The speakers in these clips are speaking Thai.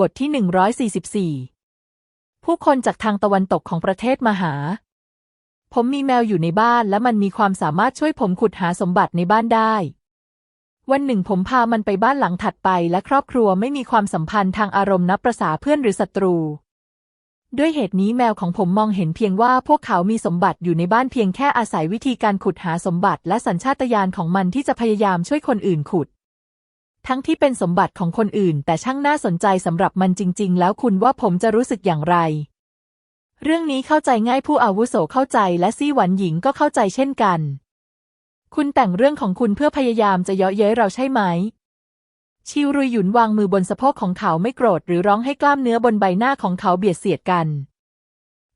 บทที่ 144 ผู้คนจากทางตะวันตกของประเทศมาหา ผมมีแมวอยู่ในบ้านและมันมีความสามารถช่วยผมขุดหาสมบัติในบ้านได้ วันหนึ่งผมพามันไปบ้านหลังถัดไปและครอบครัวไม่มีความสัมพันธ์ทางอารมณ์นับประษาเพื่อนหรือศัตรู ด้วยเหตุนี้แมวของผมมองเห็นเพียงว่าพวกเขามีสมบัติอยู่ในบ้านเพียงแค่อาศัยวิธีการขุดหาสมบัติและสัญชาตญาณของมันที่จะพยายามช่วยคนอื่นขุด ทั้งที่เป็นสมบัติของคนอื่น แต่ช่างน่าสนใจสำหรับมันจริง ๆ แล้วคุณว่าผมจะรู้สึกอย่างไร เรื่องนี้เข้าใจง่ายผู้อาวุโสเข้าใจและซี่หวันหญิงก็เข้าใจเช่นกัน คุณแต่งเรื่องของคุณเพื่อพยายามจะเยาะเย้ยเราใช่ไหม ชิวรุยหยุนวางมือบนสะโพกของเขาไม่โกรธหรือร้องให้กล้ามเนื้อบนใบหน้าของเขาเบียดเสียดกัน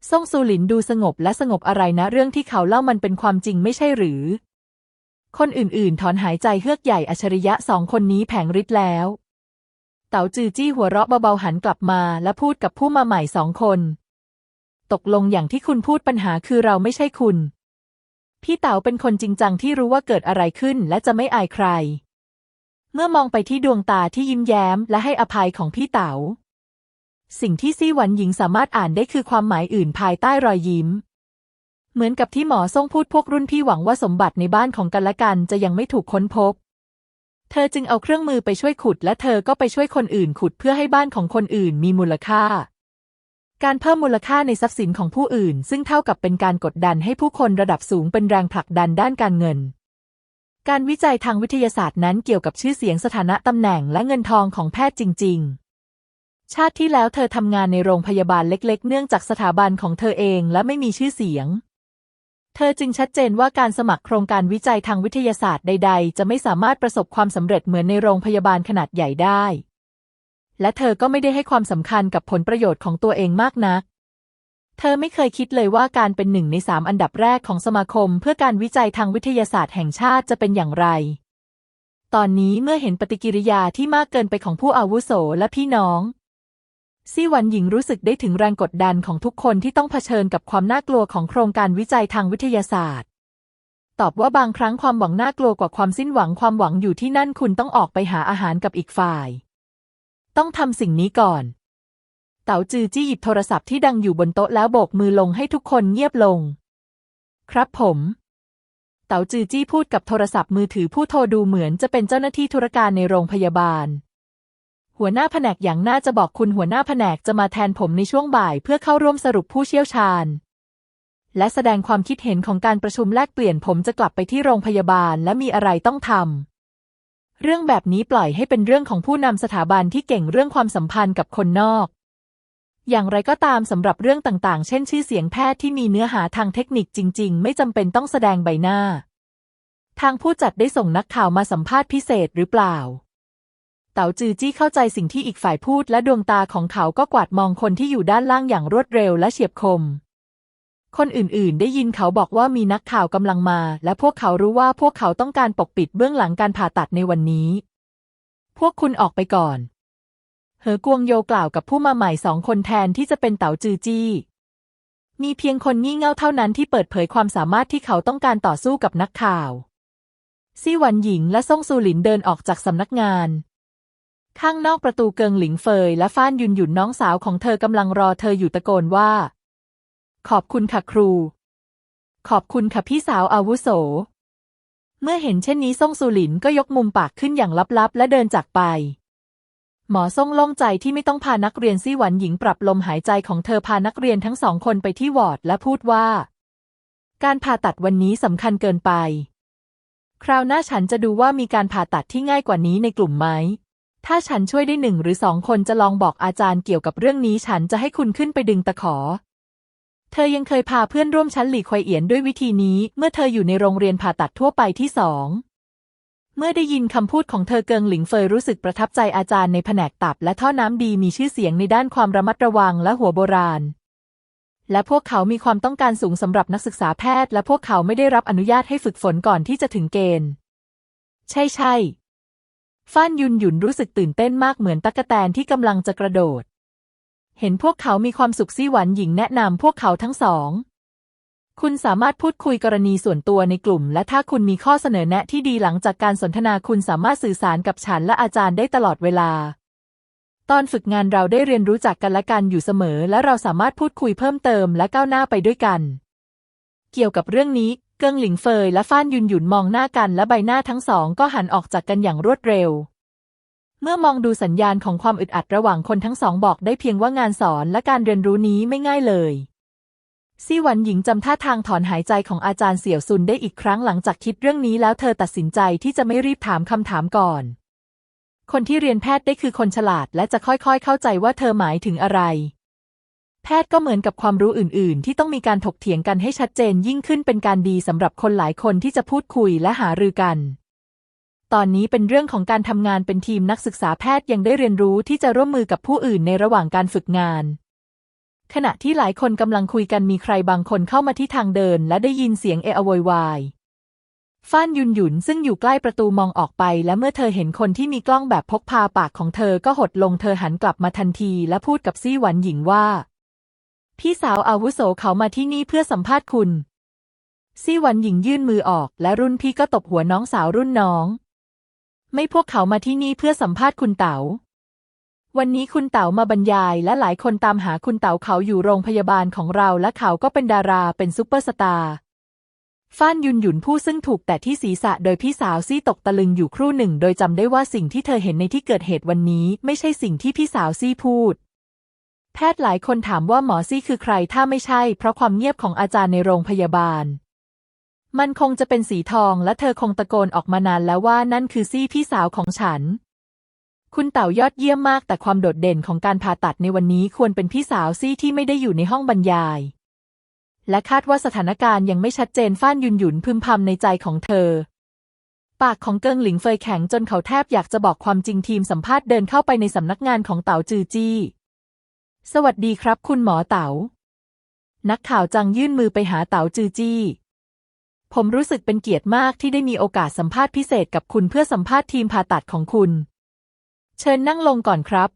ซ่งซูหลินดูสงบและสงบอะไรนะเรื่องที่เขาเล่ามันเป็นความจริงไม่ใช่หรือ คนอื่นๆ ถอนหายใจเฮือกใหญ่อัจฉริยะสองคนนี้แผงฤทธิ์แล้ว เต๋าจือจี้หัวเราะเบาๆหันกลับมาและพูดกับผู้มาใหม่สองคน ตกลงอย่างที่คุณพูดปัญหาคือเราไม่ใช่คุณ พี่เต๋าเป็นคนจริงจังที่รู้ว่าเกิดอะไรขึ้นและจะไม่อายใคร เมื่อมองไปที่ดวงตาที่ยิ้มแย้มและให้อภัยของพี่เต๋า สิ่งที่ซี่หวันหญิงสามารถอ่านได้คือความหมายอื่นภายใต้รอยยิ้ม เหมือนกับที่หมอส่งพูดพวกรุ่นพี่หวังว่าสมบัติในบ้านของกันและกันจะยังไม่ถูกค้นพบ เธอจึงเอาเครื่องมือไปช่วยขุด และเธอก็ไปช่วยคนอื่นขุดเพื่อให้บ้านของคนอื่นมีมูลค่า การเพิ่มมูลค่าในทรัพย์สินของผู้อื่น ซึ่งเท่ากับเป็นการกดดันให้ผู้คนระดับสูงเป็นแรงผลักดันด้านการเงิน การวิจัยทางวิทยาศาสตร์นั้นเกี่ยวกับชื่อเสียงสถานะตำแหน่งและเงินทองของแพทย์จริง ๆชาติที่แล้วเธอทำงานในโรงพยาบาลเล็ก ๆ เนื่องจากสถาบันของเธอเองและไม่มีชื่อเสียง เธอจึงชัดเจนว่าการสมัครโครงการวิจัยทางวิทยาศาสตร์ใด ๆ จะไม่สามารถประสบความสำเร็จเหมือนในโรงพยาบาลขนาดใหญ่ได้ และเธอก็ไม่ได้ให้ความสำคัญกับผลประโยชน์ของตัวเองมากนัก เธอไม่เคยคิดเลยว่าการเป็นหนึ่งในสามอันดับแรกของสมาคม เพื่อการวิจัยทางวิทยาศาสตร์แห่งชาติจะเป็นอย่างไร ตอนนี้เมื่อเห็นปฏิกิริยาที่มากเกินไปของผู้อาวุโสและพี่น้อง ซี่หวันหญิงรู้สึกได้ถึงแรงกดดันของทุกคนที่ต้องเผชิญกับความน่ากลัวของโครงการวิจัยทางวิทยาศาสตร์ ตอบว่าบางครั้งความหวังน่ากลัวกว่าความสิ้นหวังความหวังอยู่ที่นั่นคุณต้องออกไปหาอาหารกับอีกฝ่าย ต้องทำสิ่งนี้ก่อน เต๋าจือจี้หยิบโทรศัพท์ที่ดังอยู่บนโต๊ะแล้วโบกมือลงให้ทุกคนเงียบลง ครับผม เต๋าจือจี้พูดกับโทรศัพท์มือถือผู้โทรดูเหมือนจะเป็นเจ้าหน้าที่ธุรการในโรงพยาบาล หัวหน้าแผนกอย่างน่าจะบอกคุณหัวหน้าแผนกจะมาแทนผมในช่วงบ่ายเพื่อเข้าร่วมสรุปผู้เชี่ยวชาญ และแสดงความคิดเห็นของการประชุมแลกเปลี่ยนผมจะกลับไปที่โรงพยาบาลและมีอะไรต้องทำเรื่องแบบนี้ปล่อยให้เป็นเรื่องของผู้นำสถาบันที่เก่งเรื่องความสัมพันธ์กับคนนอก อย่างไรก็ตามสำหรับเรื่องต่างๆ เช่น ชื่อเสียงแพทย์ที่มีเนื้อหาทางเทคนิคจริง ๆ ไม่จำเป็นต้องแสดงใบหน้า ทางผู้จัดได้ส่งนักข่าวมาสัมภาษณ์พิเศษหรือเปล่า เต๋าจือจี้เข้าใจสิ่งที่อีกฝ่ายพูดและดวงตาของเขาก็กวาดมองคนที่อยู่ด้านล่างอย่างรวดเร็วและเฉียบคม คนอื่นๆ ได้ยินเขาบอกว่ามีนักข่าวกำลังมา และพวกเขารู้ว่าพวกเขาต้องการปกปิดเบื้องหลังการผ่าตัดในวันนี้ พวกคุณออกไปก่อน เหอกวงโยกล่าวกับผู้มาใหม่สองคนแทนที่จะเป็นเต๋าจือจี้ มีเพียงคนงี่เง่าเท่านั้นที่เปิดเผยความสามารถที่เขาต้องการต่อสู้กับนักข่าว ซี่หวันหญิงและซ่งซูหลินเดินออกจากสำนักงาน ข้างนอกประตูเกิงหลิงเฟยและฟ้านยุนหยุนน้องสาวของเธอกำลังรอเธออยู่ตะโกนว่า ขอบคุณค่ะครู ขอบคุณค่ะพี่สาวอาวุโส เมื่อเห็นเช่นนี้ซ่งซูหลินก็ยกมุมปากขึ้นอย่างลับๆ และเดินจากไป หมอซ่งโล่งใจที่ไม่ต้องพานักเรียนซี่หวันหญิงปรับลมหายใจของเธอพานักเรียนทั้งสองคนไปที่วอร์ดและพูดว่า การผ่าตัดวันนี้สำคัญเกินไป คราวหน้าฉันจะดูว่ามีการผ่าตัดที่ง่ายกว่านี้ในกลุ่มไหม ถ้าฉันช่วยได้หนึ่งหรือสองคนจะลองบอกอาจารย์เกี่ยวกับเรื่องนี้ฉันจะให้คุณขึ้นไปดึงตะขอ เธอยังเคยพาเพื่อนร่วมชั้นหลีควยเอียนด้วยวิธีนี้ เมื่อเธออยู่ในโรงเรียนผ่าตัดทั่วไปที่สอง เมื่อได้ยินคำพูดของเธอเกิงหลิงเฟยรู้สึกประทับใจอาจารย์ในแผนกตับและท่อน้ำดีมีชื่อเสียงในด้านความระมัดระวังและหัวโบราณและพวกเขามีความต้องการสูงสำหรับนักศึกษาแพทย์ และพวกเขาไม่ได้รับอนุญาตให้ฝึกฝนก่อนที่จะถึงเกณฑ์ ใช่ใช่ ฟ้านยุนหยุนรู้สึกตื่นเต้นมากเหมือนตั๊กแตนที่กำลังจะกระโดด เห็นพวกเขามีความสุขซี่หวันหญิงแนะนำพวกเขาทั้งสอง คุณสามารถพูดคุยกรณีส่วนตัวในกลุ่ม และถ้าคุณมีข้อเสนอแนะที่ดีหลังจากการสนทนาคุณสามารถสื่อสารกับฉันและอาจารย์ได้ตลอดเวลา ตอนฝึกงานเราได้เรียนรู้จักกันและกันอยู่เสมอ และเราสามารถพูดคุยเพิ่มเติมและก้าวหน้าไปด้วยกัน เกี่ยวกับเรื่องนี้ เกิงหลิงเฟยและฟ้านยุนหยุนมองหน้ากันและใบหน้าทั้งสองก็หันออกจากกันอย่างรวดเร็ว เมื่อมองดูสัญญาณของความอึดอัดระหว่างคนทั้งสองบอกได้เพียงว่างานสอนและการเรียนรู้นี้ไม่ง่ายเลยซี่หวันหญิงจำท่าทางถอนหายใจของอาจารย์เสี่ยวซุนได้อีกครั้งหลังจากคิดเรื่องนี้แล้วเธอตัดสินใจที่จะไม่รีบถามคำถามก่อน คนที่เรียนแพทย์ได้คือคนฉลาดและจะค่อยๆ เข้าใจว่าเธอหมายถึงอะไร แพทย์ก็เหมือนกับความรู้อื่น ๆ ที่ต้องมีการถกเถียงกันให้ชัดเจนยิ่งขึ้นเป็นการดีสำหรับคนหลายคนที่จะพูดคุยและหารือกัน ตอนนี้เป็นเรื่องของการทำงานเป็นทีมนักศึกษาแพทย์ยังได้เรียนรู้ที่จะร่วมมือกับผู้อื่นในระหว่างการฝึกงาน ขณะที่หลายคนกำลังคุยกันมีใครบางคนเข้ามาที่ทางเดิน และได้ยินเสียงเออโวยวายฟ้านยุนหยุนซึ่งอยู่ใกล้ประตูมองออกไป และเมื่อเธอเห็นคนที่มีกล้องแบบพกพาปากของเธอก็หดลงเธอหันกลับมาทันที และพูดกับซี่หวันหญิงว่า พี่สาวอาวุโสเขามาที่นี่เพื่อสัมภาษณ์คุณ ซี่วันหญิงยื่นมือออก และรุ่นพี่ก็ตบหัวน้องสาวรุ่นน้อง ไม่พวกเขามาที่นี่เพื่อสัมภาษณ์คุณเต๋า วันนี้คุณเต๋ามาบรรยายและหลายคนตามหาคุณเต๋าเขาอยู่โรงพยาบาลของเราและเขาก็เป็นดาราเป็นซุปเปอร์สตาร์ฟ้านยุนหยุนผู้ซึ่งถูกแต่ที่ศีรษะโดยพี่สาวซี่ตกตะลึงอยู่ครู่หนึ่ง โดยจำได้ว่าสิ่งที่เธอเห็นในที่เกิดเหตุวันนี้ ไม่ใช่สิ่งที่พี่สาวซี่พูด แพทย์หลายคนถามว่าหมอซี่คือใครถ้าไม่ใช่ เพราะความเงียบของอาจารย์ในโรงพยาบาล มันคงจะเป็นสีทองและเธอคงตะโกนออกมานานแล้วว่านั่นคือซี่พี่สาวของฉัน คุณเต่ายอดเยี่ยมมากแต่ความโดดเด่นของการผ่าตัดในวันนี้ควรเป็นพี่สาวซี่ที่ไม่ได้อยู่ในห้องบรรยาย และคาดว่าสถานการณ์ยังไม่ชัดเจนฟ้านยุนหยุนพึมพำในใจของเธอปากของเกิงหลิงเฟยแข็งจนเขาแทบอยากจะบอกความจริงทีมสัมภาษณ์เดินเข้าไปในสำนักงานของเต๋าจือจี้ สวัสดีครับคุณหมอเต๋า นักข่าวจังยื่นมือไปหาเต๋าจือจี้ ผมรู้สึกเป็นเกียรติมากที่ได้มีโอกาสสัมภาษณ์พิเศษกับคุณเพื่อสัมภาษณ์ทีมผ่าตัดของคุณ เชิญนั่งลงก่อนครับ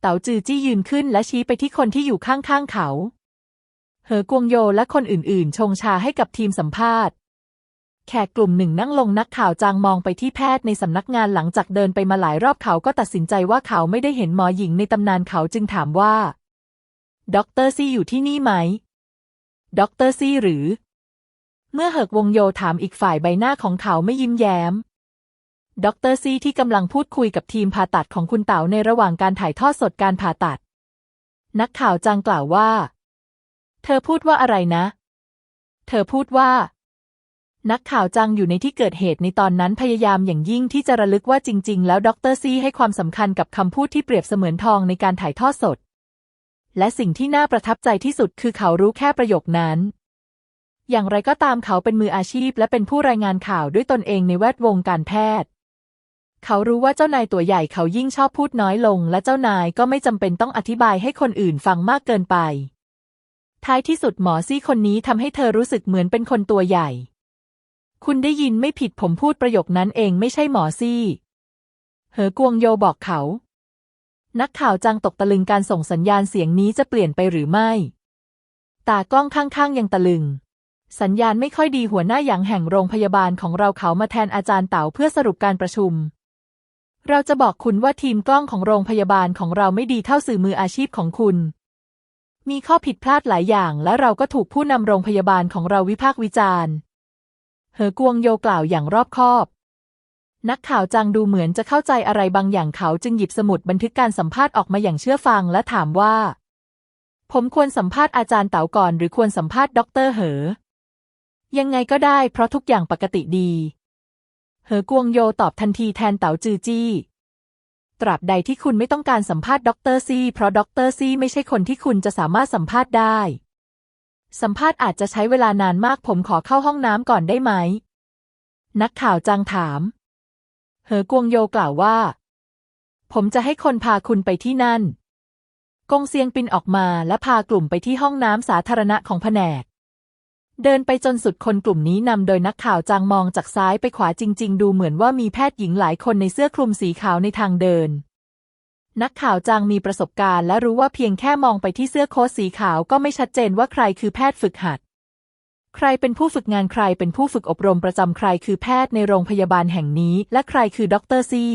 เต๋าจือจี้ยืนขึ้นและชี้ไปที่คนที่อยู่ข้างๆเขา เหอกวงโยและคนอื่นๆ ชงชาให้กับทีมสัมภาษณ์ แขกกลุ่มหนึ่งนั่งลงนักข่าวจางมองไปที่แพทย์ในสำนักงานหลังจากเดินไปมาหลายรอบเขาก็ตัดสินใจว่าเขาไม่ได้เห็นหมอหญิงในตำนานเขาจึงถามว่าด็อกเตอร์ซี่อยู่ที่นี่ไหมด็อกเตอร์ซี่หรือ เมื่อเหิกวงโยถามอีกฝ่ายใบหน้าของเขาไม่ยิ้มแย้มด็อกเตอร์ซีที่กำลังพูดคุยกับทีมผ่าตัดของคุณเต๋าในระหว่างการถ่ายทอดสดการผ่าตัด นักข่าวจังกล่าวว่า เธอพูดว่าอะไรนะ เธอพูดว่า นักข่าวจังอยู่ในที่เกิดเหตุในตอนนั้นพยายามอย่างยิ่งที่จะระลึกว่าจริง ๆ แล้วดรซีให้ความสำคัญกับคำพูดที่เปรียบเสมือนทองในการถ่ายทอดสด และสิ่งที่น่าประทับใจที่สุดคือเขารู้แค่ประโยคนั้น อย่างไรก็ตามเขาเป็นมืออาชีพและเป็นผู้รายงานข่าวด้วยตนเองในแวดวงการแพทย์ เขารู้ว่าเจ้านายตัวใหญ่เขายิ่งชอบพูดน้อยลง และเจ้านายก็ไม่จำเป็นต้องอธิบายให้คนอื่นฟังมากเกินไป ท้ายที่สุดหมอซี่คนนี้ทำให้เธอรู้สึกเหมือนเป็นคนตัวใหญ่ คุณได้ยินไม่ผิดผมพูดประโยคนั้นเองไม่ใช่หมอซี่ เหอกวงโยบอกเขา นักข่าวจังตกตะลึงการส่งสัญญาณเสียงนี้จะเปลี่ยนไปหรือไม่ ตากล้องข้างๆยังตะลึง สัญญาณไม่ค่อยดีหัวหน้าหยางแห่งโรงพยาบาลของเราเขามาแทนอาจารย์เต๋าเพื่อสรุปการประชุม เราจะบอกคุณว่าทีมกล้องของโรงพยาบาลของเราไม่ดีเท่าสื่อมืออาชีพของคุณ มีข้อผิดพลาดหลายอย่างและเราก็ถูกผู้นำโรงพยาบาลของเราวิพากษ์วิจารณ์ เหอกวงโยกล่าวอย่างรอบคอบ นักข่าวจังดูเหมือนจะเข้าใจอะไรบางอย่างเขาจึงหยิบสมุดบันทึกการสัมภาษณ์ออกมาอย่างเชื่อฟังและถามว่า ผมควรสัมภาษณ์อาจารย์เต๋าก่อนหรือควรสัมภาษณ์ด็อกเตอร์เหอ ยังไงก็ได้เพราะทุกอย่างปกติดี เหอกวงโยตอบทันทีแทนเต๋าจือจี้ตราบใดที่คุณไม่ต้องการสัมภาษณ์ด็อกเตอร์ซี่เพราะด็อกเตอร์ซี่ไม่ใช่คนที่คุณจะสามารถสัมภาษณ์ได้ สัมภาษณ์อาจจะใช้เวลานานมากผมขอเข้าห้องน้ำก่อนได้ไหม นักข่าวจังถาม เหอกวงโยกล่าวว่า ผมจะให้คนพาคุณไปที่นั่น กงเซียงปินออกมาและพากลุ่มไปที่ห้องน้ำสาธารณะของแผนก เดินไปจนสุดคนกลุ่มนี้นำโดยนักข่าวจางมองจากซ้ายไปขวาจริง ๆ ดูเหมือนว่ามีแพทย์หญิงหลายคนในเสื้อคลุมสีขาวในทางเดิน นักข่าวจางมีประสบการณ์และรู้ว่าเพียงแค่มองไปที่เสื้อโค้ทสีขาวก็ไม่ชัดเจนว่าใครคือแพทย์ฝึกหัด ใครเป็นผู้ฝึกงานใครเป็นผู้ฝึกอบรมประจำใครคือแพทย์ในโรงพยาบาลแห่งนี้ และใครคือด็อกเตอร์ซี่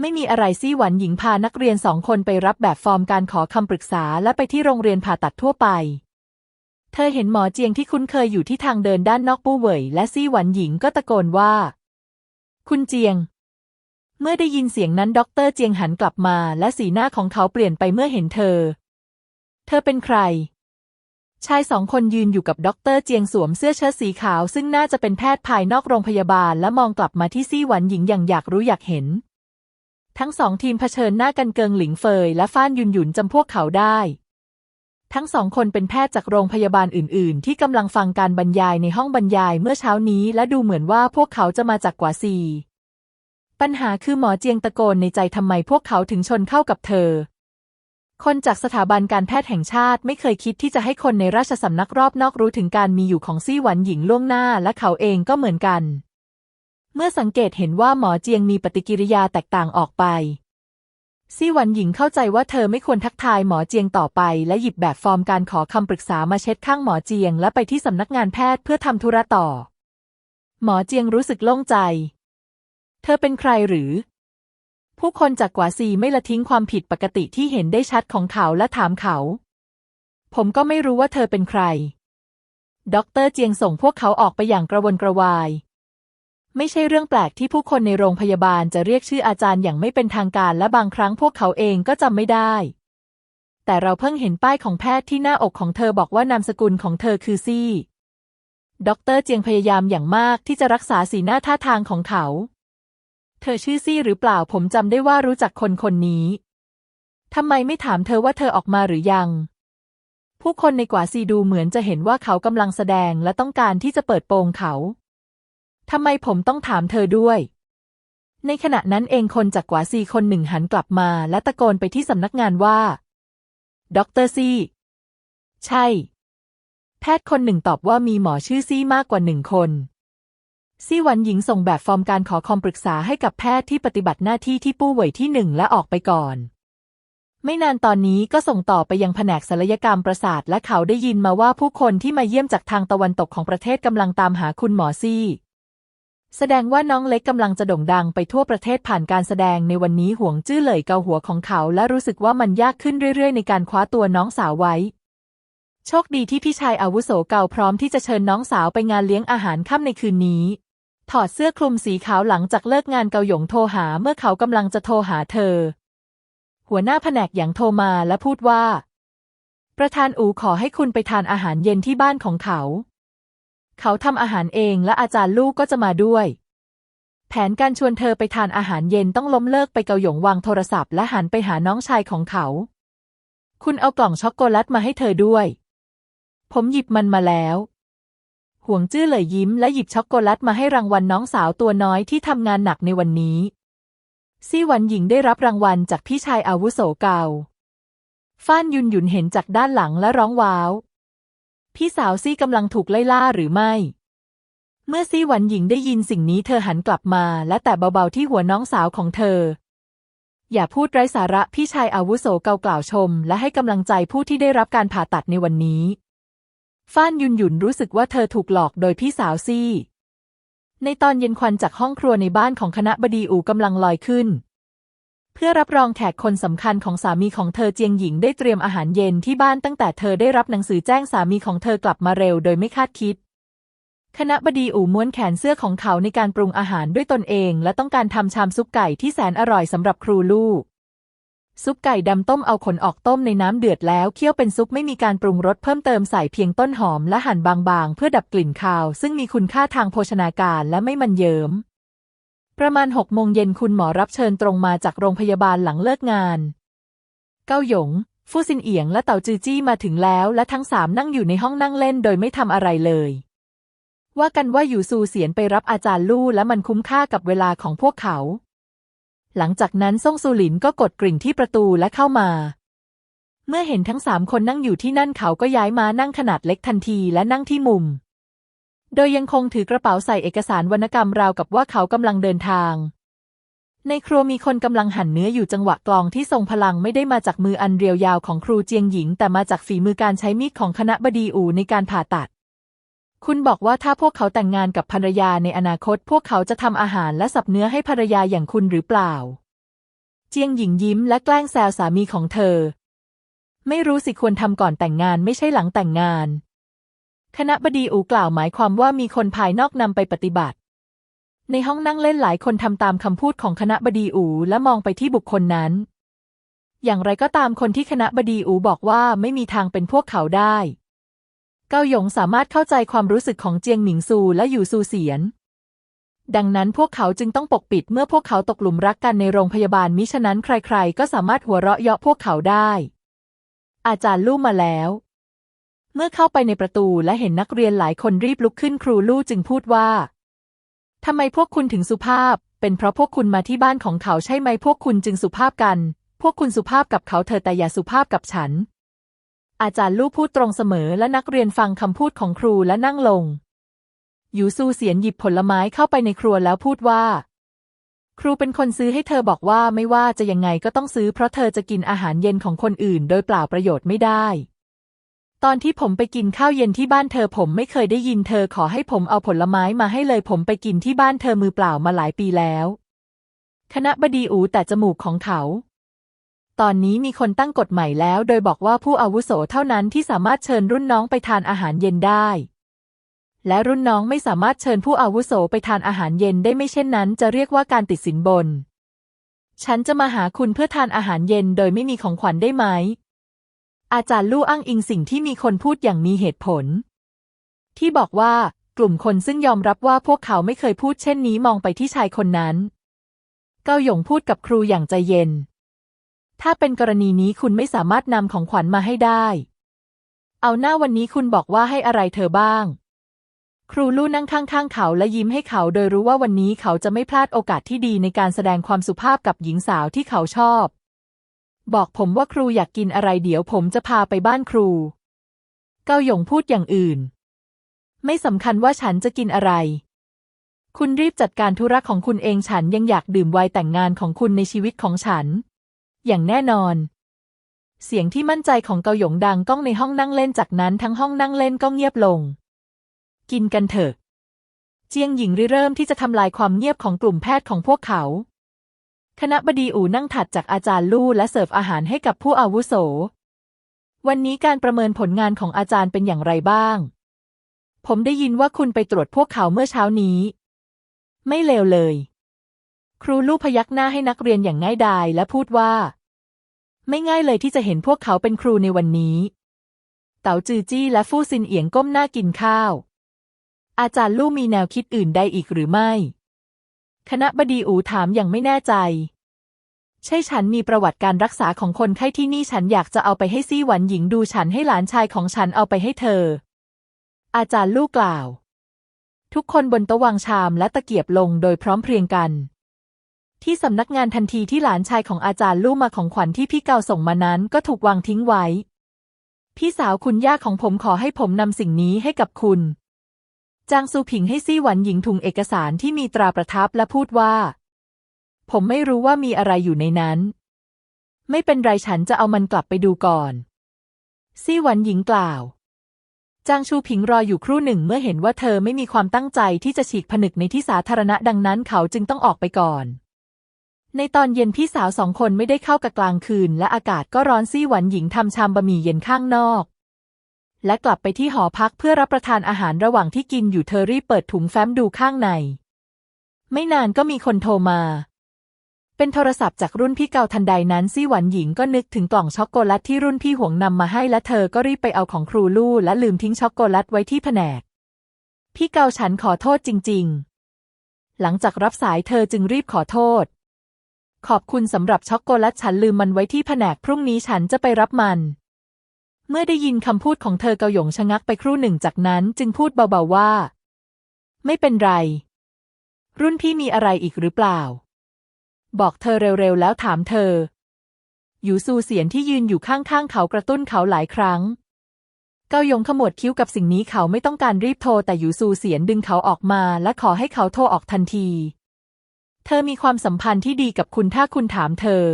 ไม่มีอะไรซี่หวันหญิงพานักเรียนสองคนไปรับแบบฟอร์มการขอคำปรึกษาและไปที่โรงเรียนผ่าตัดทั่วไปเธอเห็นหมอเจียงที่คุ้นเคยอยู่ที่ทางเดินด้านนอกปู้เหวยและซี่หวันหญิงก็ตะโกนว่า คุณเจียง เมื่อได้ยินเสียงนั้นด็อกเตอร์เจียงหันกลับมา และสีหน้าของเขาเปลี่ยนไปเมื่อเห็นเธอ เธอเป็นใคร ชายสองคนยืนอยู่กับด็อกเตอร์เจียงสวมเสื้อเชิ้ตสีขาว ซึ่งน่าจะเป็นแพทย์ภายนอกโรงพยาบาล และมองกลับมาที่ซี่หวันหญิงอย่างอยากรู้อยากเห็น ทั้งสองทีมเผชิญหน้ากันเกิงหลิงเฟย และฟ้านยุนหยุนจำพวกเขาได้ ทั้งสองคนเป็นแพทย์จากโรงพยาบาลอื่น ๆ ที่กำลังฟังการบรรยายในห้องบรรยายเมื่อเช้านี้ และดูเหมือนว่าพวกเขาจะมาจากกว่าซี ปัญหาคือหมอเจียงตะโกนในใจทำไมพวกเขาถึงชนเข้ากับเธอ คนจากสถาบันการแพทย์แห่งชาติไม่เคยคิดที่จะให้คนในราชสำนักรอบนอกรู้ถึงการมีอยู่ของซี่หวันหญิงล่วงหน้าและเขาเองก็เหมือนกัน เมื่อสังเกตเห็นว่าหมอเจียงมีปฏิกิริยาแตกต่างออกไป ซี่หวันหญิงเข้าใจว่าเธอไม่ควรทักทายหมอเจียงต่อไป และหยิบแบบฟอร์มการขอคำปรึกษามาเช็ดข้างหมอเจียง และไปที่สำนักงานแพทย์เพื่อทำธุระต่อ หมอเจียงรู้สึกโล่งใจ เธอเป็นใครหรือ ผู้คนจากกว่าซีไม่ละทิ้งความผิดปกติที่เห็นได้ชัดของเขาและถามเขา ผมก็ไม่รู้ว่าเธอเป็นใครด็อกเตอร์เจียงส่งพวกเขาออกไปอย่างกระวนกระวาย ไม่ใช่เรื่องแปลกที่ผู้คนในโรงพยาบาลจะเรียกชื่ออาจารย์อย่างไม่เป็นทางการและบางครั้งพวกเขาเองก็จำไม่ได้ แต่เราเพิ่งเห็นป้ายของแพทย์ที่หน้าอกของเธอบอกว่านามสกุลของเธอคือซี่ด็อกเตอร์เจียงพยายามอย่างมากที่จะรักษาสีหน้าท่าทางของเขา เธอชื่อซี่หรือเปล่าผมจำได้ว่ารู้จักคนคนนี้ ทำไมไม่ถามเธอว่าเธอออกมาหรือยัง ผู้คนในกว่าซีดูเหมือนจะเห็นว่าเขากำลังแสดงและต้องการที่จะเปิดโปงเขา ทำไมผมต้องถามเธอด้วย ในขณะนั้นเองคนจากกว่าซีคนหนึ่งหันกลับมาและตะโกนไปที่สำนักงานว่าด็อกเตอร์ซี่ ใช่ แพทย์คนหนึ่งตอบว่ามีหมอชื่อซี่มากกว่าหนึ่งคน ซี่หวันหญิงส่งแบบฟอร์มการขอคำปรึกษาให้กับแพทย์ที่ปฏิบัติหน้าที่ที่ปู้เหวยที่หนึ่งและออกไปก่อน ไม่นานตอนนี้ก็ส่งต่อไปยังแผนกศัลยกรรมประสาทและเขาได้ยินมาว่าผู้คนที่มาเยี่ยมจากทางตะวันตกของประเทศกำลังตามหาคุณหมอซี่แสดงว่าน้องเล็กกำลังจะโด่งดังไปทั่วประเทศผ่านการแสดงในวันนี้ห่วงจื้อเหลยเกาหัวของเขา และรู้สึกว่ามันยากขึ้นเรื่อยๆ ในการคว้าตัวน้องสาวไว้ โชคดีที่พี่ชายอาวุโสเก่าพร้อมที่จะเชิญน้องสาวไปงานเลี้ยงอาหารค่ำในคืนนี้ ถอดเสื้อคลุมสีขาวหลังจากเลิกงานเกาหยงโทรหาเมื่อเขากำลังจะโทรหาเธอ หัวหน้าแผนกอย่างโทรมาและพูดว่า ประธานอูขอให้คุณไปทานอาหารเย็นที่บ้านของเขา เขาทำอาหารเองและอาจารย์ลูกก็จะมาด้วย แผนการชวนเธอไปทานอาหารเย็นต้องล้มเลิกไปเกาหยงวางโทรศัพท์และหันไปหาน้องชายของเขา คุณเอากล่องช็อกโกแลตมาให้เธอด้วย ผมหยิบมันมาแล้ว ห่วงจื้อเลยยิ้มและหยิบช็อกโกแลตมาให้รางวัลน้องสาวตัวน้อยที่ทำงานหนักในวันนี้ซี่หวันหญิงได้รับรางวัลจากพี่ชายอาวุโสเก่า ฟ้านยุนหยุนเห็นจากด้านหลังและร้องว้าว พี่สาวซี่กำลังถูกไล่ล่าหรือไม่ เมื่อซี่หวันหญิงได้ยินสิ่งนี้เธอหันกลับมาและแต่เบาๆที่หัวน้องสาวของเธอ อย่าพูดไร้สาระพี่ชายอาวุโสเก่ากล่าวชม และให้กำลังใจผู้ที่ได้รับการผ่าตัดในวันนี้ ฟ้านยุนหยุนรู้สึกว่าเธอถูกหลอกโดยพี่สาวซี่ ในตอนเย็นควันจากห้องครัวในบ้านของคณะบดีอูกำลังลอยขึ้น เพื่อรับรองแขกคนสำคัญของสามีของเธอเจียงหญิงได้เตรียมอาหารเย็นที่บ้านตั้งแต่เธอได้รับหนังสือแจ้งสามีของเธอกลับมาเร็วโดยไม่คาดคิด คณะบดีอู่ม้วนแขนเสื้อของเขาในการปรุงอาหารด้วยตนเอง และต้องการทำชามซุปไก่ที่แสนอร่อยสำหรับครูลูก ซุปไก่ดำต้มเอาขนออกต้มในน้ำเดือดแล้วเคี่ยวเป็นซุปไม่มีการปรุงรสเพิ่มเติมใส่เพียงต้นหอมและหั่นบางๆ เพื่อดับกลิ่นคาว ซึ่งมีคุณค่าทางโภชนาการและไม่มันเยิม้มประมาณหกโมงเย็นคุณหมอรับเชิญตรงมาจากโรงพยาบาลหลังเลิกงาน เก้าหยง ฟู่ซินเอียงและเต่าจือจี้มาถึงแล้ว และทั้งสามนั่งอยู่ในห้องนั่งเล่นโดยไม่ทำอะไรเลย ว่ากันว่าอยู่ซูเสียนไปรับอาจารย์ลู่และมันคุ้มค่ากับเวลาของพวกเขา หลังจากนั้นซ่งซูหลินก็กดกริ่งที่ประตูและเข้ามา เมื่อเห็นทั้งสามคนนั่งอยู่ที่นั่นเขาก็ย้ายมานั่งขนาดเล็กทันทีและนั่งที่มุม โดยยังคงถือกระเป๋าใส่เอกสารวรรณกรรมราวกับว่าเขากำลังเดินทาง ในครัวมีคนกำลังหั่นเนื้ออยู่จังหวะกลองที่ทรงพลังไม่ได้มาจากมืออันเรียวยาวของครูเจียงหญิง แต่มาจากฝีมือการใช้มีดของคณะบดีอู่ในการผ่าตัด คุณบอกว่าถ้าพวกเขาแต่งงานกับภรรยาในอนาคต พวกเขาจะทำอาหารและสับเนื้อให้ภรรยาอย่างคุณหรือเปล่า เจียงหญิงยิ้มและแกล้งแซวสามีของเธอ ไม่รู้สิควรทำก่อนแต่งงานไม่ใช่หลังแต่งงาน คณะบดีอูกล่าวหมายความว่ามีคนภายนอกนำไปปฏิบัติ ในห้องนั่งเล่นหลายคนทำตามคำพูดของคณะบดีอูและมองไปที่บุคคลนั้น อย่างไรก็ตามคนที่คณะบดีอูบอกว่าไม่มีทางเป็นพวกเขาได้ เกาหยงสามารถเข้าใจความรู้สึกของเจียงหมิงซูและอยู่ซูเสียน ดังนั้นพวกเขาจึงต้องปกปิดเมื่อพวกเขาตกหลุมรักกันในโรงพยาบาลมิฉะนั้นใครๆ ก็สามารถหัวเราะเยาะพวกเขาได้ อาจารย์ลู่มาแล้ว เมื่อเข้าไปในประตูและเห็นนักเรียนหลายคนรีบลุกขึ้นครูลู่จึงพูดว่าทำไมพวกคุณถึงสุภาพ เป็นเพราะพวกคุณมาที่บ้านของเขาใช่ไหมพวกคุณจึงสุภาพกัน พวกคุณสุภาพกับเขาเธอแต่อย่าสุภาพกับฉัน อาจารย์ลู่พูดตรงเสมอและนักเรียนฟังคำพูดของครูและนั่งลง หยูซูเสียนหยิบผลไม้เข้าไปในครัวแล้วพูดว่า ครูเป็นคนซื้อให้เธอบอกว่าไม่ว่าจะยังไงก็ต้องซื้อเพราะเธอจะกินอาหารเย็นของคนอื่นโดยเปล่าประโยชน์ไม่ได้ ตอนที่ผมไปกินข้าวเย็นที่บ้านเธอผมไม่เคยได้ยินเธอขอให้ผมเอาผลไม้มาให้เลยผมไปกินที่บ้านเธอมือเปล่ามาหลายปีแล้ว คณะบดีอูแต่จมูกของเขา ตอนนี้มีคนตั้งกฎใหม่แล้ว โดยบอกว่าผู้อาวุโสเท่านั้นที่สามารถเชิญรุ่นน้องไปทานอาหารเย็นได้ และรุ่นน้องไม่สามารถเชิญผู้อาวุโสไปทานอาหารเย็นได้ไม่เช่นนั้นจะเรียกว่าการติดสินบน ฉันจะมาหาคุณเพื่อทานอาหารเย็นโดยไม่มีของขวัญได้ไหม อาจารย์ลู่อ้างอิงสิ่งที่มีคนพูดอย่างมีเหตุผล ที่บอกว่ากลุ่มคนซึ่งยอมรับว่าพวกเขาไม่เคยพูดเช่นนี้มองไปที่ชายคนนั้น เกาหยงพูดกับครูอย่างใจเย็น ถ้าเป็นกรณีนี้คุณไม่สามารถนำของขวัญมาให้ได้ เอาหน้าวันนี้คุณบอกว่าให้อะไรเธอบ้าง ครูลู่นั่งข้างๆเขาและยิ้มให้เขาโดยรู้ว่าวันนี้เขาจะไม่พลาดโอกาสที่ดีในการแสดงความสุภาพกับหญิงสาวที่เขาชอบ บอกผมว่าครูอยากกินอะไรเดี๋ยวผมจะพาไปบ้านครู เกาหยงพูดอย่างอื่น ไม่สำคัญว่าฉันจะกินอะไรคุณรีบจัดการธุระของคุณเองฉันยังอยากดื่มไวน์แต่งงานของคุณในชีวิตของฉัน อย่างแน่นอน เสียงที่มั่นใจของเกาหยงดังก้องในห้องนั่งเล่นจากนั้นทั้งห้องนั่งเล่นก็เงียบลง กินกันเถอะ เจียงหญิงริเริ่มที่จะทำลายความเงียบของกลุ่มแพทย์ของพวกเขา คณะบดีอู่นั่งถัดจากอาจารย์ลู่และเสิร์ฟอาหารให้กับผู้อาวุโส วันนี้การประเมินผลงานของอาจารย์เป็นอย่างไรบ้าง ผมได้ยินว่าคุณไปตรวจพวกเขาเมื่อเช้านี้ ไม่เลวเลย ครูลู่พยักหน้าให้นักเรียนอย่างง่ายดายและพูดว่า ไม่ง่ายเลยที่จะเห็นพวกเขาเป็นครูในวันนี้ เต๋าจือจี้และฟู่ซินเอียงก้มหน้ากินข้าว อาจารย์ลู่มีแนวคิดอื่นใดอีกหรือไม่ คณะบดีอูถามอย่างไม่แน่ใจ ใช่ฉันมีประวัติการรักษาของคนไข้ที่นี่ฉันอยากจะเอาไปให้ซี่หวันหญิงดูฉันให้หลานชายของฉันเอาไปให้เธอ อาจารย์ลู่กล่าว ทุกคนบนโต๊ะวางชามและตะเกียบลงโดยพร้อมเพรียงกัน ที่สำนักงานทันทีที่หลานชายของอาจารย์ลู่มาของขวัญที่พี่เกาส่งมานั้นก็ถูกวางทิ้งไว้ พี่สาวคุณย่าของผมขอให้ผมนำสิ่งนี้ให้กับคุณ จางซูผิงให้ซี่หวันหญิงถุงเอกสารที่มีตราประทับและพูดว่า ผมไม่รู้ว่ามีอะไรอยู่ในนั้น ไม่เป็นไรฉันจะเอามันกลับไปดูก่อน ซี่หวันหญิงกล่าวจางชูผิงรออยู่ครู่หนึ่งเมื่อเห็นว่าเธอไม่มีความตั้งใจที่จะฉีกผนึกในที่สาธารณะดังนั้นเขาจึงต้องออกไปก่อน ในตอนเย็นพี่สาวสองคนไม่ได้เข้ากะกลางคืน และอากาศก็ร้อนซี่หวันหญิงทำชามบะหมี่เย็นข้างนอก และกลับไปที่หอพักเพื่อรับประทานอาหารระหว่างที่กินอยู่เธอรีบเปิดถุงแฟ้มดูข้างใน ไม่นานก็มีคนโทรมา เป็นโทรศัพท์จากรุ่นพี่เกาทันใดนั้นซี่หวันหญิงก็นึกถึงกล่องช็อกโกแลตที่รุ่นพี่หวงนำมาให้และเธอก็รีบไปเอาของครูลู่และลืมทิ้งช็อกโกแลตไว้ที่แผนก พี่เกาฉันขอโทษจริง ๆ หลังจากรับสายเธอจึงรีบขอโทษ ขอบคุณสำหรับช็อกโกแลตฉันลืมมันไว้ที่แผนกพรุ่งนี้ฉันจะไปรับมัน เมื่อได้ยินคำพูดของเธอเกาหยงชะงักไปครู่หนึ่งจากนั้นจึงพูดเบาๆว่า ไม่เป็นไร รุ่นพี่มีอะไรอีกหรือเปล่า บอกเธอเร็วๆแล้วถามเธออยู่ซูเสียนที่ยืนอยู่ข้างๆเขากระตุ้นเขาหลายครั้ง เกาหยงขมวดคิ้วกับสิ่งนี้เขาไม่ต้องการรีบโทรแต่อยู่ซูเสียนดึงเขาออกมาและขอให้เขาโทรออกทันที เธอมีความสัมพันธ์ที่ดีกับคุณถ้าคุณถามเธอ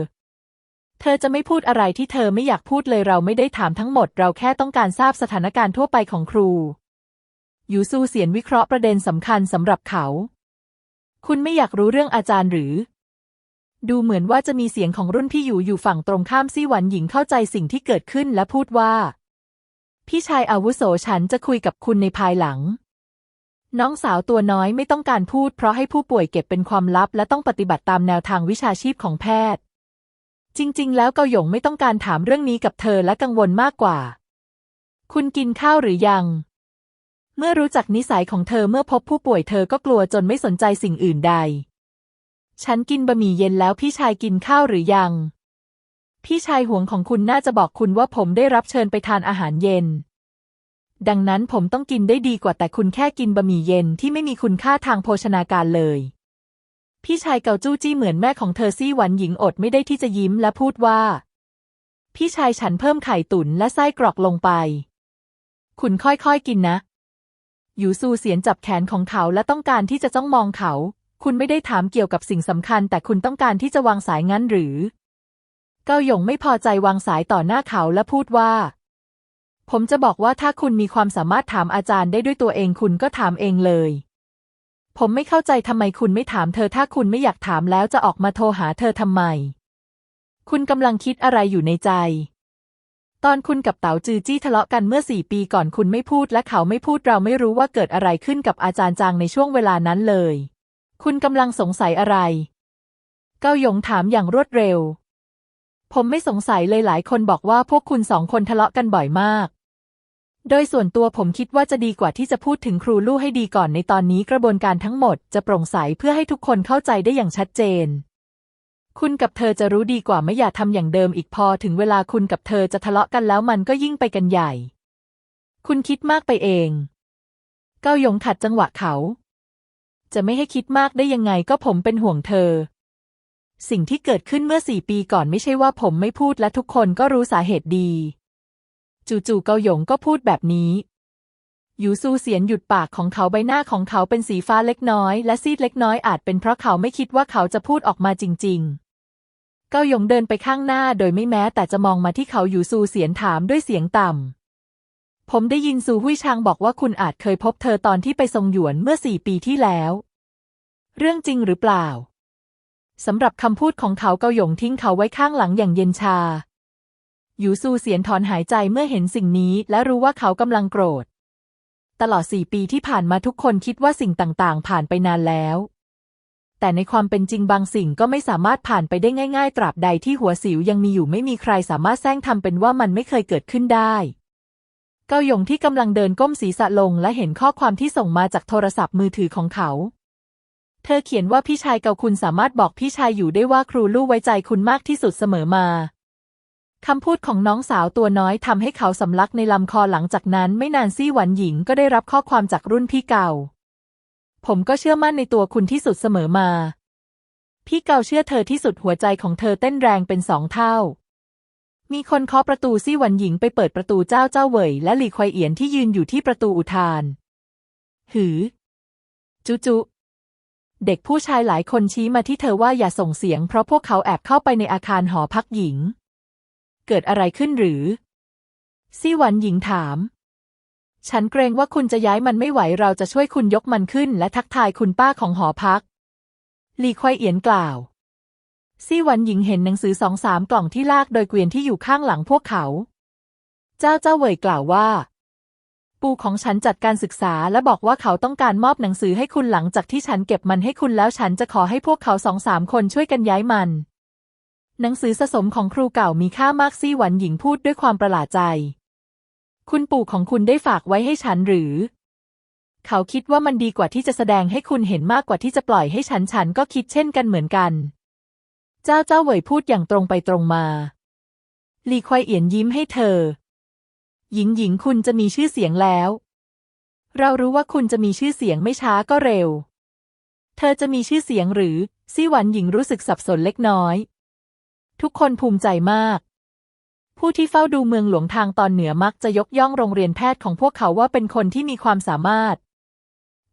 เธอจะไม่พูดอะไรที่เธอไม่อยากพูดเลยเราไม่ได้ถามทั้งหมด เราแค่ต้องการทราบสถานการณ์ทั่วไปของครูยูซูเสียนวิเคราะห์ประเด็นสำคัญสำหรับเขา คุณไม่อยากรู้เรื่องอาจารย์หรือ ดูเหมือนว่าจะมีเสียงของรุ่นพี่อยู่อยู่ฝั่งตรงข้ามซี่หวันหญิงเข้าใจสิ่งที่เกิดขึ้นและพูดว่า พี่ชายอาวุโสฉันจะคุยกับคุณในภายหลัง น้องสาวตัวน้อยไม่ต้องการพูดเพราะให้ผู้ป่วยเก็บเป็นความลับ และต้องปฏิบัติตามแนวทางวิชาชีพของแพทย์ จริง ๆ แล้วเกาหยงไม่ต้องการถามเรื่องนี้กับเธอและกังวลมากกว่า คุณกินข้าวหรือยัง เมื่อรู้จักนิสัยของเธอเมื่อพบผู้ป่วยเธอก็กลัวจนไม่สนใจสิ่งอื่นใด ฉันกินบะหมี่เย็นแล้วพี่ชายกินข้าวหรือยัง พี่ชายห่วงของคุณน่าจะบอกคุณว่าผมได้รับเชิญไปทานอาหารเย็น ดังนั้นผมต้องกินได้ดีกว่าแต่คุณแค่กินบะหมี่เย็นที่ไม่มีคุณค่าทางโภชนาการเลย พี่ชายเกาจู้จี้เหมือนแม่ของเธอซี่หวันหญิงอดไม่ได้ที่จะยิ้มและพูดว่า พี่ชายฉันเพิ่มไข่ตุ๋นและไส้กรอกลงไป คุณค่อยๆกินนะหยูซูเสียนจับแขนของเขาและต้องการที่จะจ้องมองเขา คุณไม่ได้ถามเกี่ยวกับสิ่งสำคัญ แต่คุณต้องการที่จะวางสายงั้นหรือ เกาหยงไม่พอใจวางสายต่อหน้าเขาและพูดว่า ผมจะบอกว่าถ้าคุณมีความสามารถถามอาจารย์ได้ด้วยตัวเองคุณก็ถามเองเลย ผมไม่เข้าใจทำไมคุณไม่ถามเธอถ้าคุณไม่อยากถามแล้วจะออกมาโทรหาเธอทำไม คุณกำลังคิดอะไรอยู่ในใจ ตอนคุณกับเต๋าจือจี้ทะเลาะกันเมื่อสี่ปีก่อนคุณไม่พูดและเขาไม่พูดเราไม่รู้ว่าเกิดอะไรขึ้นกับอาจารย์จางในช่วงเวลานั้นเลย คุณกำลังสงสัยอะไร เก้าหยงถามอย่างรวดเร็วผมไม่สงสัยเลยหลายคนบอกว่าพวกคุณสองคนทะเลาะกันบ่อยมาก โดยส่วนตัวผมคิดว่าจะดีกว่าที่จะพูดถึงครูลู่ให้ดีก่อนในตอนนี้กระบวนการทั้งหมดจะโปร่งใสเพื่อให้ทุกคนเข้าใจได้อย่างชัดเจน คุณกับเธอจะรู้ดีกว่าไม่อย่าทำอย่างเดิมอีกพอถึงเวลาคุณกับเธอจะทะเลาะกันแล้วมันก็ยิ่งไปกันใหญ่ คุณคิดมากไปเอง เก้าหยงขัดจังหวะเขา จะไม่ให้คิดมากได้ยังไงก็ผมเป็นห่วงเธอ สิ่งที่เกิดขึ้นเมื่อสี่ปีก่อนไม่ใช่ว่าผมไม่พูดและทุกคนก็รู้สาเหตุดี จู่ๆเกาหยงก็พูดแบบนี้หยูซูเสียนหยุดปากของเขาใบหน้าของเขาเป็นสีฟ้าเล็กน้อย และซีดเล็กน้อยอาจเป็นเพราะเขาไม่คิดว่าเขาจะพูดออกมาจริง ๆ เกาหยงเดินไปข้างหน้าโดยไม่แม้แต่จะมองมาที่เขาหยูซูเสียนถามด้วยเสียงต่ำ ผมได้ยินซูหุยชางบอกว่าคุณอาจเคยพบเธอตอนที่ไปทรงหยวนเมื่อสี่ปีที่แล้ว เรื่องจริงหรือเปล่าสำหรับคำพูดของเขาเกาหยงทิ้งเขาไว้ข้างหลังอย่างเย็นชา ยูซูเสียนถอนหายใจเมื่อเห็นสิ่งนี้และรู้ว่าเขากำลังโกรธ ตลอดสี่ปีที่ผ่านมาทุกคนคิดว่าสิ่งต่างๆ ผ่านไปนานแล้ว แต่ในความเป็นจริงบางสิ่งก็ไม่สามารถผ่านไปได้ง่าย ๆ ตราบใดที่หัวสิวยังมีอยู่ไม่มีใครสามารถแซงทำเป็นว่ามันไม่เคยเกิดขึ้นได้เกาหยงที่กำลังเดินก้มศีรษะลงและเห็นข้อความที่ส่งมาจากโทรศัพท์มือถือของเขา เธอเขียนว่าพี่ชายเกาคุณสามารถบอกพี่ชายอยู่ได้ว่าครูลู่ไว้ใจคุณมากที่สุดเสมอมา คำพูดของน้องสาวตัวน้อยทำให้เขาสำลักในลำคอหลังจากนั้นไม่นานซี่หวันหญิงก็ได้รับข้อความจากรุ่นพี่เก่า ผมก็เชื่อมั่นในตัวคุณที่สุดเสมอมา พี่เก่าเชื่อเธอที่สุดหัวใจของเธอเต้นแรงเป็นสองเท่า มีคนเคาะประตูซี่หวันหญิงไปเปิดประตูเจ้าเจ้าเหวยและหลีควายเอียนที่ยืนอยู่ที่ประตูอุทาน หือ จุจุเด็กผู้ชายหลายคนชี้มาที่เธอว่าอย่าส่งเสียงเพราะพวกเขาแอบเข้าไปในอาคารหอพักหญิง เกิดอะไรขึ้นหรือ ซี่หวันหญิงถาม ฉันเกรงว่าคุณจะย้ายมันไม่ไหวเราจะช่วยคุณยกมันขึ้น และทักทายคุณป้าของหอพักหลีควายเอียนกล่าว ซี่หวันหญิงเห็นหนังสือสองสามกล่องที่ลากโดยเกวียนที่อยู่ข้างหลังพวกเขา เจ้าเจ้าเหวยกล่าวว่า ปู่ของฉันจัดการศึกษาและบอกว่าเขาต้องการมอบหนังสือให้คุณหลังจากที่ฉันเก็บมันให้คุณแล้วฉันจะขอให้พวกเขาสองสามคนช่วยกันย้ายมัน หนังสือสะสมของครูเก่ามีค่ามากซี่หวันหญิงพูดด้วยความประหลาดใจ คุณปู่ของคุณได้ฝากไว้ให้ฉันหรือ เขาคิดว่ามันดีกว่าที่จะแสดงให้คุณเห็นมากกว่าที่จะปล่อยให้ฉันฉันก็คิดเช่นกันเหมือนกัน เจ้าเจ้าเหวยพูดอย่างตรงไปตรงมาลีควายเอียนยิ้มให้เธอ หญิงหญิงคุณจะมีชื่อเสียงแล้ว เรารู้ว่าคุณจะมีชื่อเสียงไม่ช้าก็เร็ว เธอจะมีชื่อเสียงหรือซี่หวันหญิงรู้สึกสับสนเล็กน้อย ทุกคนภูมิใจมาก ผู้ที่เฝ้าดูเมืองหลวงทางตอนเหนือมักจะยกย่องโรงเรียนแพทย์ของพวกเขาว่าเป็นคนที่มีความสามารถ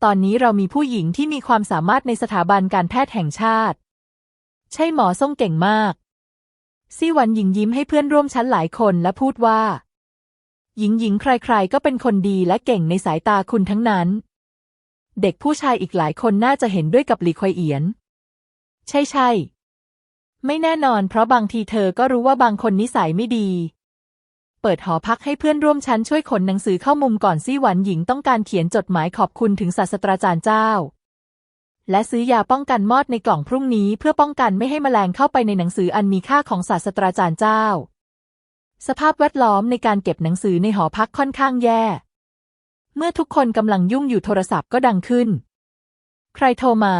ตอนนี้เรามีผู้หญิงที่มีความสามารถในสถาบันการแพทย์แห่งชาติ ใช่หมอส่งเก่งมาก ซี่หวันหญิงยิ้มให้เพื่อนร่วมชั้นหลายคนและพูดว่า หญิงหญิงใครๆ ก็เป็นคนดีและเก่งในสายตาคุณทั้งนั้น เด็กผู้ชายอีกหลายคนน่าจะเห็นด้วยกับหลีควยเอียน ใช่ใช่ ไม่แน่นอนเพราะบางทีเธอก็รู้ว่าบางคนนิสัยไม่ดี เปิดหอพักให้เพื่อนร่วมชั้นช่วยขนหนังสือเข้ามุมก่อนซี่หวันหญิงต้องการเขียนจดหมายขอบคุณถึงศาสตราจารย์เจ้า และซื้อยาป้องกันมอดในกล่องพรุ่งนี้เพื่อป้องกันไม่ให้แมลงเข้าไปในหนังสืออันมีค่าของศาสตราจารย์เจ้า สภาพแวดล้อมในการเก็บหนังสือในหอพักค่อนข้างแย่ เมื่อทุกคนกำลังยุ่งอยู่โทรศัพท์ก็ดังขึ้น ใครโทรมา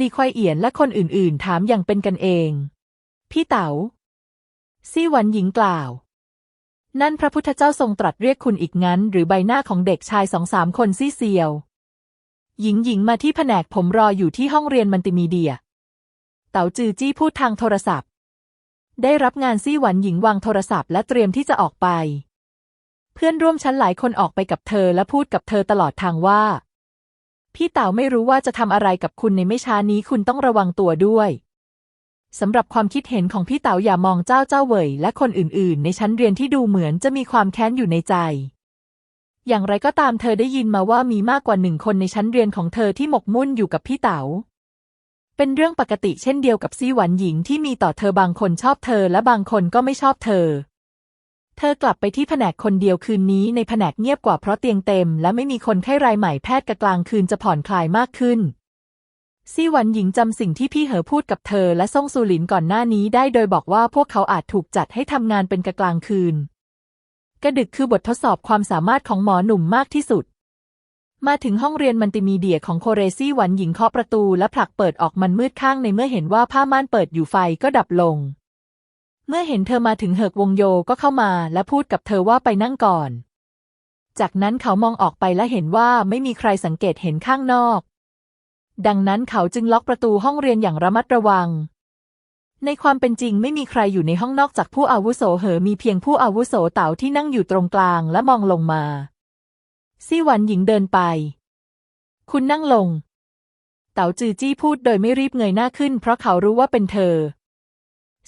ลีควายเอียนและคนอื่นๆ ถามอย่างเป็นกันเอง พี่เต๋าซี่หวันหญิงกล่าว นั่นพระพุทธเจ้าทรงตรัสเรียกคุณอีกงั้น หรือใบหน้าของเด็กชายสองสามคนซี่เซียว หญิงหญิงมาที่แผนกผมรออยู่ที่ห้องเรียนมัลติมีเดีย เต๋าจือจี้พูดทางโทรศัพท์ ได้รับงานซี่หวันหญิงวางโทรศัพท์และเตรียมที่จะออกไป เพื่อนร่วมชั้นหลายคนออกไปกับเธอและพูดกับเธอตลอดทางว่า พี่เต๋าไม่รู้ว่าจะทำอะไรกับคุณในไม่ช้านี้คุณต้องระวังตัวด้วยสำหรับความคิดเห็นของพี่เต๋าอย่ามองเจ้าเจ้าเหวยและคนอื่นๆ ในชั้นเรียนที่ดูเหมือนจะมีความแค้นอยู่ในใจ อย่างไรก็ตามเธอได้ยินมาว่ามีมากกว่าหนึ่งคนในชั้นเรียนของเธอที่หมกมุ่นอยู่กับพี่เต๋า เป็นเรื่องปกติเช่นเดียวกับซี่หวันหญิงที่มีต่อเธอบางคนชอบเธอและบางคนก็ไม่ชอบเธอ เธอกลับไปที่แผนกคนเดียวคืนนี้ในแผนกเงียบกว่าเพราะเตียงเต็ม และไม่มีคนไข้รายใหม่แพทย์กะกลางคืนจะผ่อนคลายมากขึ้นซี่หวันหญิงจำสิ่งที่พี่เหอพูดกับเธอและซ่งซูหลินก่อนหน้านี้ได้โดยบอกว่าพวกเขาอาจถูกจัดให้ทำงานเป็นกะกลางคืน กระดึกคือบททดสอบความสามารถของหมอหนุ่มมากที่สุด มาถึงห้องเรียนมัลติมีเดียของโคเรซี่หวันหญิงเคาะประตูและผลักเปิดออกมันมืดข้างในเมื่อเห็นว่าผ้าม่านเปิดอยู่ไฟก็ดับลง มื่อเห็นเธอมาถึงเหิกวงโยก็เข้ามาและพูดกับเธอว่าไปนั่งก่อน จากนั้นเขามองออกไปและเห็นว่าไม่มีใครสังเกตเห็นข้างนอก ดังนั้นเขาจึงล็อกประตูห้องเรียนอย่างระมัดระวัง ในความเป็นจริงไม่มีใครอยู่ในห้องนอกจากผู้อาวุโสเหอมีเพียงผู้อาวุโสเต๋าที่นั่งอยู่ตรงกลางและมองลงมาซี่หวันหญิงเดินไป คุณนั่งลง เต๋าจือจี้พูดโดยไม่รีบเงยหน้าขึ้น เพราะเขารู้ว่าเป็นเธอ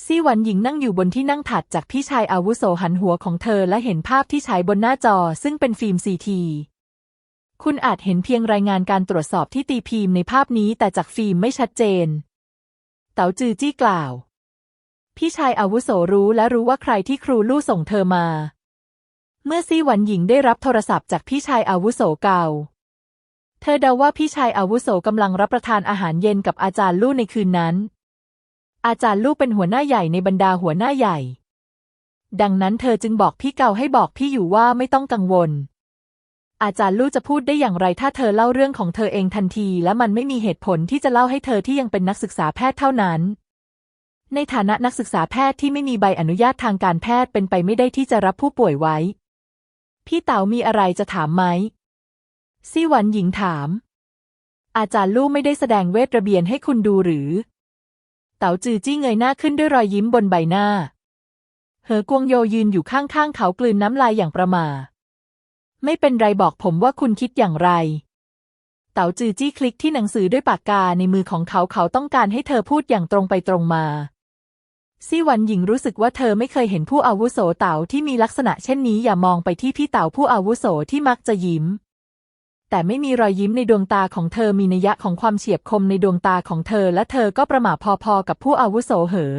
ซี่หวันหญิงนั่งอยู่บนที่นั่งถัดจากพี่ชายอาวุโสหันหัวของเธอและเห็นภาพที่ฉายบนหน้าจอซึ่งเป็นฟิล์มซีทีคุณอาจเห็นเพียงรายงานการตรวจสอบที่ตีพิมพ์ในภาพนี้แต่จากฟิล์มไม่ชัดเจน เต๋าจือจี้กล่าว พี่ชายอาวุโสรู้และรู้ว่าใครที่ครูลู่ส่งเธอมา เมื่อซี่หวันหญิงได้รับโทรศัพท์จากพี่ชายอาวุโสเก่า เธอเดาว่าพี่ชายอาวุโสกำลังรับประทานอาหารเย็นกับอาจารย์ลู่ในคืนนั้น อาจารย์ลู่เป็นหัวหน้าใหญ่ในบรรดาหัวหน้าใหญ่ ดังนั้นเธอจึงบอกพี่เก่าให้บอกพี่อยู่ว่าไม่ต้องกังวล อาจารย์ลู่จะพูดได้อย่างไรถ้าเธอเล่าเรื่องของเธอเองทันที และมันไม่มีเหตุผลที่จะเล่าให้เธอที่ยังเป็นนักศึกษาแพทย์เท่านั้น ในฐานะนักศึกษาแพทย์ที่ไม่มีใบอนุญาตทางการแพทย์เป็นไปไม่ได้ที่จะรับผู้ป่วยไว้ พี่เต๋ามีอะไรจะถามไหมซี่หวันหญิงถาม อาจารย์ลู่ไม่ได้แสดงเวทระเบียนให้คุณดูหรือ เต๋าจือจี้เงยหน้าขึ้นด้วยรอยยิ้มบนใบหน้า เหอกวงโยยืนอยู่ข้างๆเขากลืนน้ำลายอย่างประมา ไม่เป็นไรบอกผมว่าคุณคิดอย่างไร เต๋าจือจี้คลิกที่หนังสือด้วยปากกาในมือของเขาเขาต้องการให้เธอพูดอย่างตรงไปตรงมาซี่วันหญิงรู้สึกว่าเธอไม่เคยเห็นผู้อาวุโสเต๋าที่มีลักษณะเช่นนี้อย่ามองไปที่พี่เต๋าผู้อาวุโสที่มักจะยิ้ม แต่ไม่มีรอยยิ้มในดวงตาของเธอมีนัยยะของความเฉียบคมในดวงตาของเธอและเธอก็ประหม่าพอๆกับผู้อาวุโสเหอ